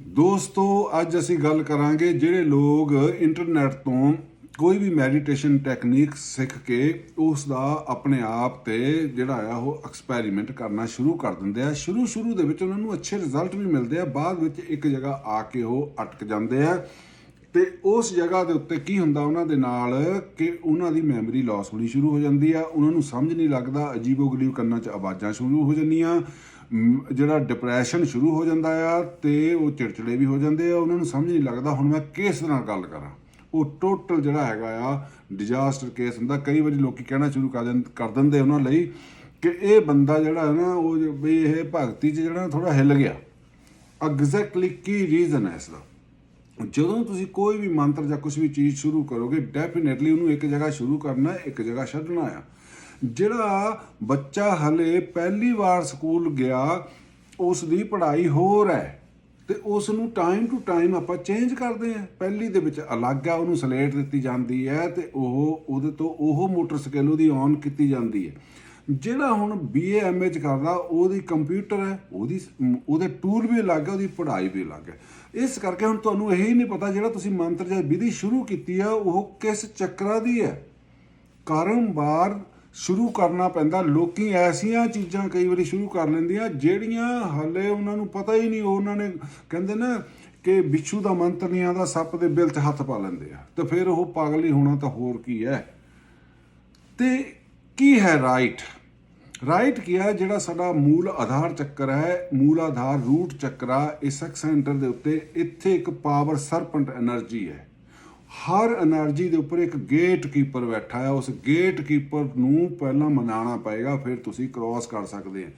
ਦੋਸਤੋ, ਅੱਜ ਅਸੀਂ ਗੱਲ ਕਰਾਂਗੇ ਜਿਹੜੇ ਲੋਕ ਇੰਟਰਨੈਟ ਤੋਂ ਕੋਈ ਵੀ ਮੈਡੀਟੇਸ਼ਨ ਟੈਕਨੀਕ ਸਿੱਖ ਕੇ ਉਸ ਦਾ ਆਪਣੇ ਆਪ ਤੇ ਜਿਹੜਾ ਆ ਉਹ ਐਕਸਪੈਰੀਮੈਂਟ ਕਰਨਾ ਸ਼ੁਰੂ ਕਰ ਦਿੰਦੇ ਆ। ਸ਼ੁਰੂ ਸ਼ੁਰੂ ਦੇ ਵਿੱਚ ਉਹਨਾਂ ਨੂੰ ਅੱਛੇ ਰਿਜ਼ਲਟ ਵੀ ਮਿਲਦੇ ਆ, ਬਾਅਦ ਵਿੱਚ ਇੱਕ ਜਗ੍ਹਾ ਆ ਕੇ ਉਹ ਅਟਕ ਜਾਂਦੇ ਆ। ਤੇ ਉਸ ਜਗ੍ਹਾ ਦੇ ਉੱਤੇ ਕੀ ਹੁੰਦਾ ਉਹਨਾਂ ਦੇ ਨਾਲ ਕਿ ਉਹਨਾਂ ਦੀ ਮੈਮਰੀ ਲਾਸ ਹੋਣੀ ਸ਼ੁਰੂ ਹੋ ਜਾਂਦੀ ਆ। ਉਹਨਾਂ ਨੂੰ ਸਮਝ ਨਹੀਂ ਲੱਗਦਾ, ਅਜੀਬੋ-ਗਰੀਬ ਕੰਨਾਂ 'ਚ ਆਵਾਜ਼ਾਂ ਸ਼ੁਰੂ ਹੋ ਜਾਂਦੀਆਂ। ਜਿਹੜਾ ਡਿਪਰੈਸ਼ਨ ਸ਼ੁਰੂ ਹੋ ਜਾਂਦਾ ਆ ਤੇ ਉਹ ਚਿੜਚਿੜੇ ਵੀ ਹੋ ਜਾਂਦੇ ਆ ਉਹਨਾਂ ਨੂੰ ਸਮਝ ਨਹੀਂ ਲੱਗਦਾ ਹੁਣ ਮੈਂ ਕਿਸ ਤਰ੍ਹਾਂ ਗੱਲ ਕਰਾਂ? ਉਹ ਟੋਟਲ ਜਿਹੜਾ ਹੈਗਾ ਆ ਡਿਜ਼ਾਸਟਰ ਕੇਸ ਹੁੰਦਾ ਕਈ ਵਾਰੀ ਲੋਕੀ ਕਹਿਣਾ ਸ਼ੁਰੂ ਕਰ ਦਿੰਦੇ ਕਰ ਦਿੰਦੇ ਉਹਨਾਂ ਲਈ ਕਿ ਇਹ ਬੰਦਾ ਜਿਹੜਾ ਹੈ ਨਾ ਉਹ ਵੀ ਇਹ ਭਗਤੀ 'ਚ ਜਿਹੜਾ ਥੋੜਾ ਹਿੱਲ ਗਿਆ। ਐਗਜ਼ੈਕਟਲੀ ਕੀ ਰੀਜ਼ਨ ਹੈ ਇਸ ਦਾ ਜਦੋਂ ਤੁਸੀਂ ਕੋਈ ਵੀ ਮੰਤਰ ਜਾਂ ਕੁਝ ਵੀ ਚੀਜ਼ ਸ਼ੁਰੂ ਕਰੋਗੇ ਡੈਫੀਨਿਟਲੀ ਉਹਨੂੰ ਇੱਕ ਜਗ੍ਹਾ ਸ਼ੁਰੂ ਕਰਨਾ ਹੈ, ਇੱਕ ਜਗ੍ਹਾ ਛੱਡਣਾ ਆ। ਜਿਹੜਾ ਬੱਚਾ ਹਲੇ ਪਹਿਲੀ ਵਾਰ ਸਕੂਲ ਗਿਆ ਉਸ ਦੀ ਪੜ੍ਹਾਈ ਹੋਰ ਹੈ ਤੇ ਉਸ ਨੂੰ ਟਾਈਮ ਟੂ ਟਾਈਮ ਆਪਾਂ ਚੇਂਜ ਕਰਦੇ ਆ ਪਹਿਲੀ ਦੇ ਵਿੱਚ ਅਲੱਗ ਆ, ਉਹਨੂੰ ਸਲੇਟ ਦਿੱਤੀ ਜਾਂਦੀ ਹੈ ਤੇ ਉਹ ਉਹਦੇ ਤੋਂ ਉਹ ਮੋਟਰ ਸਕਿੱਲ ਉਹਦੀ ਔਨ ਕੀਤੀ ਜਾਂਦੀ ਹੈ। ਜਿਹੜਾ ਹੁਣ ਬੀਏ ਐਮਏ ਚ ਕਰਦਾ, ਉਹਦੀ ਕੰਪਿਊਟਰ ਹੈ, ਉਹਦੀ ਉਹਦੇ ਟੂਲ ਵੀ ਅਲੱਗ ਹੈ, ਉਹਦੀ ਪੜ੍ਹਾਈ ਵੀ ਅਲੱਗ ਹੈ। ਇਸ ਕਰਕੇ ਹੁਣ ਤੁਹਾਨੂੰ ਇਹ ਹੀ ਨਹੀਂ ਪਤਾ ਜਿਹੜਾ ਤੁਸੀਂ ਮੰਤਰ ਜਾਂ ਵਿਧੀ ਸ਼ੁਰੂ ਕੀਤੀ ਆ ਉਹ ਕਿਸ ਚੱਕਰਾ ਦੀ ਹੈ। ਕਾਰੋਬਾਰ ਸ਼ੁਰੂ ਕਰਨਾ ਪੈਂਦਾ। ਲੋਕੀ ਐਸੀਆਂ ਚੀਜ਼ਾਂ ਕਈ ਵਾਰੀ ਸ਼ੁਰੂ ਕਰ ਲੈਂਦੇ ਆ ਜਿਹੜੀਆਂ ਹਲੇ ਉਹਨਾਂ ਨੂੰ ਪਤਾ ਹੀ ਨਹੀਂ। ਉਹਨਾਂ ਨੇ ਕਹਿੰਦੇ ਨਾ ਕਿ ਵਿਛੂ ਦਾ ਮੰਤਰ ਨਹੀਂ ਆਉਂਦਾ ਸੱਪ ਦੇ ਬਿਲ 'ਚ ਹੱਥ ਪਾ ਲੈਂਦੇ ਆ। ਤੇ ਫਿਰ ਉਹ ਪਾਗਲੀ ਹੋਣਾ ਤਾਂ ਹੋਰ ਕੀ ਹੈ। ਤੇ ਕੀ ਹੈ ਰਾਈਟ ਰਾਈਟ ਕੀ ਹੈ? ਜਿਹੜਾ ਸਾਡਾ ਮੂਲ ਆਧਾਰ ਚੱਕਰ ਹੈ, ਮੂਲ ਆਧਾਰ ਰੂਟ ਚੱਕਰਾ ਇਸ ਐਕਸੈਂਟਰ ਦੇ ਉੱਤੇ ਇੱਥੇ ਇੱਕ ਪਾਵਰ ਸਰਪੈਂਟ એનર્ਜੀ ਹੈ। ਹਰ એનર્ਜੀ ਦੇ ਉੱਪਰ ਇੱਕ ਗੇਟ ਕੀਪਰ ਬੈਠਾ ਹੈ। ਉਸ ਗੇਟ ਕੀਪਰ ਨੂੰ ਪਹਿਲਾਂ ਮਨਾਣਾ ਪਏਗਾ, ਫਿਰ ਤੁਸੀਂ ਕ੍ਰਾਸ ਕਰ ਸਕਦੇ ਹੋ।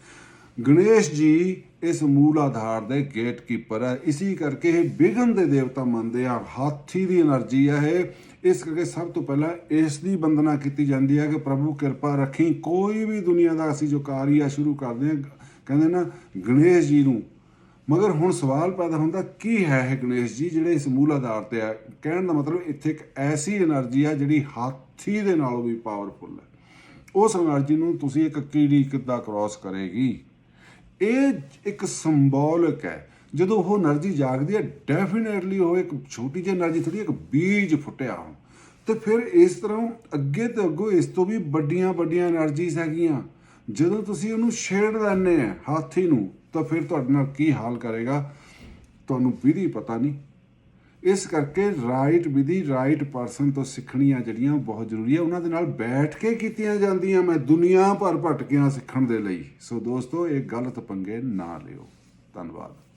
ਗਣੇਸ਼ ਜੀ ਇਸ ਮੂਲ ਆਧਾਰ ਦੇ ਗੇਟ ਕੀਪਰ ਹੈ। ਇਸੇ ਕਰਕੇ ਇਹ ਵਿਗਨ ਦੇ ਦੇਵਤਾ ਮੰਨਦੇ ਆ। ਹਾਥੀ ਦੀ એનર્ਜੀ ਹੈ ਇਹ। ਇਸ ਕਰਕੇ ਸਭ ਤੋਂ ਪਹਿਲਾਂ ਇਸ ਦੀ ਬੰਦਨਾ ਕੀਤੀ ਜਾਂਦੀ ਹੈ ਕਿ ਪ੍ਰਭੂ ਕਿਰਪਾ ਰੱਖੀ। ਕੋਈ ਵੀ ਦੁਨੀਆ ਦਾ ਅਸੀਂ ਜੋ ਕਾਰਿਆ ਸ਼ੁਰੂ ਕਰਦੇ ਹਾਂ, ਕਹਿੰਦੇ ਨਾ, ਗਣੇਸ਼ ਜੀ ਨੂੰ ਮਗਰ ਹੁਣ ਸਵਾਲ ਪੈਦਾ ਹੁੰਦਾ, ਕੀ ਹੈ ਇਹ ਗਣੇਸ਼ ਜੀ ਜਿਹੜੇ ਇਸ ਮੂਲ ਆਧਾਰ ਤੇ ਆ? ਕਹਿਣ ਦਾ ਮਤਲਬ ਇੱਥੇ ਇੱਕ ਐਸੀ એનર્ਜੀ ਆ ਜਿਹੜੀ ਹਾਥੀ ਦੇ ਨਾਲੋਂ ਵੀ ਪਾਵਰਫੁੱਲ ਹੈ। ਉਸ એનર્ਜੀ ਨੂੰ ਤੁਸੀਂ ਇੱਕ ਕੀੜੀ ਕਿੱਦਾਂ ਕ੍ਰਾਸ ਕਰੇਗੀ? ਇਹ ਇੱਕ ਸਿੰਬੋਲਿਕ ਹੈ। ਜਦੋਂ ਉਹ એનર્ਜੀ ਜਾਗਦੀ ਹੈ ਡੈਫੀਨਿਟਲੀ ਉਹ ਇੱਕ ਛੋਟੀ ਜਿਹੀ એનર્ਜੀ ਥੋੜੀ ਇੱਕ ਬੀਜ ਫੁੱਟਿਆ ਹੋ ਤੇ ਫਿਰ ਇਸ ਤਰ੍ਹਾਂ ਅੱਗੇ ਤੇ ਅੱਗੋਂ ਇਸ ਤੋਂ ਵੀ ਵੱਡੀਆਂ ਵੱਡੀਆਂ એનર્ਜੀਜ਼ ਹੈਗੀਆਂ। ਜਦੋਂ ਤੁਸੀਂ ਉਹਨੂੰ ਛੇੜ ਲੈਣੇ ਆ ਹਾਥੀ ਨੂੰ ਤਾਂ ਫਿਰ ਤੁਹਾਡੇ ਨਾਲ ਕੀ ਹਾਲ ਕਰੇਗਾ, ਤੁਹਾਨੂੰ ਵਿਧੀ ਪਤਾ ਨਹੀਂ। ਇਸ ਕਰਕੇ ਰਾਈਟ ਵਿਧੀ ਰਾਈਟ ਪਰਸਨ ਤੋਂ ਸਿੱਖਣੀਆਂ ਜਿਹੜੀਆਂ ਬਹੁਤ ਜ਼ਰੂਰੀ ਹੈ ਉਹਨਾਂ ਦੇ ਨਾਲ ਬੈਠ ਕੇ ਕੀਤੀਆਂ ਜਾਂਦੀਆਂ ਮੈਂ ਦੁਨੀਆ ਭਰ ਭਟਕਿਆ ਸਿੱਖਣ ਦੇ ਲਈ। ਸੋ ਦੋਸਤੋ, ਇਹ ਗਲਤ ਪੰਗੇ ਨਾ ਲਿਓ। ਧੰਨਵਾਦ।